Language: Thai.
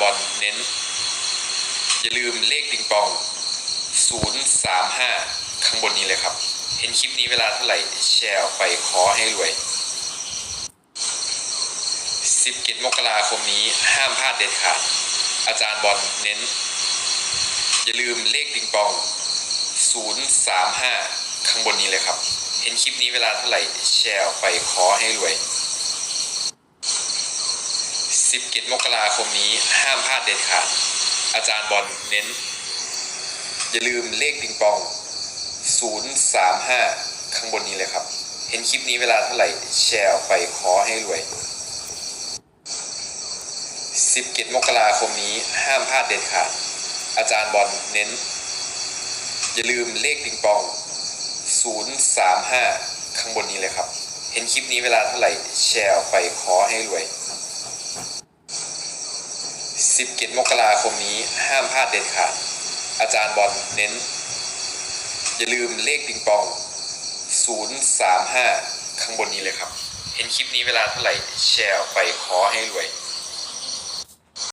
บอลเน้น อย่าลืมเลขปิงปอง 035 ข้างบนนี้เลยครับ เห็นคลิปนี้เวลาเท่าไหร่แชร์ออกไปขอให้รวย 17 มกราคมนี้ห้ามพลาดเด็ดขาดอาจารย์บอลเน้น อย่าลืมเลขปิงปอง 035 ข้างบนนี้เลยครับ เห็นคลิปนี้เวลาเท่าไหร่แชร์ออกไปขอให้รวย 17 มกราคมนี้ห้ามพลาดเด็ดขาด อาจารย์บอลเน้น อย่าลืมเลขปิงปอง 035 ข้างบนนี้เลยครับ เห็นคลิปนี้เวลาเท่าไหร่แชร์ออกไปขอให้รวย 17 มกราคมนี้ห้ามพลาดเด็ดขาด อาจารย์บอลเน้น อย่าลืมเลขปิงปอง 035 ข้างบนนี้เลยครับ เห็นคลิปนี้เวลาเท่าไหร่แชร์ออกไปขอให้รวย 17 มกราคมนี้ห้ามพลาดเด็ดขาด อาจารย์บอลเน้น อย่าลืมเลขปิงปอง 035 ข้างบนนี้เลยครับ เห็นคลิปนี้เวลาเท่าไหร่แชร์ไปขอให้รวย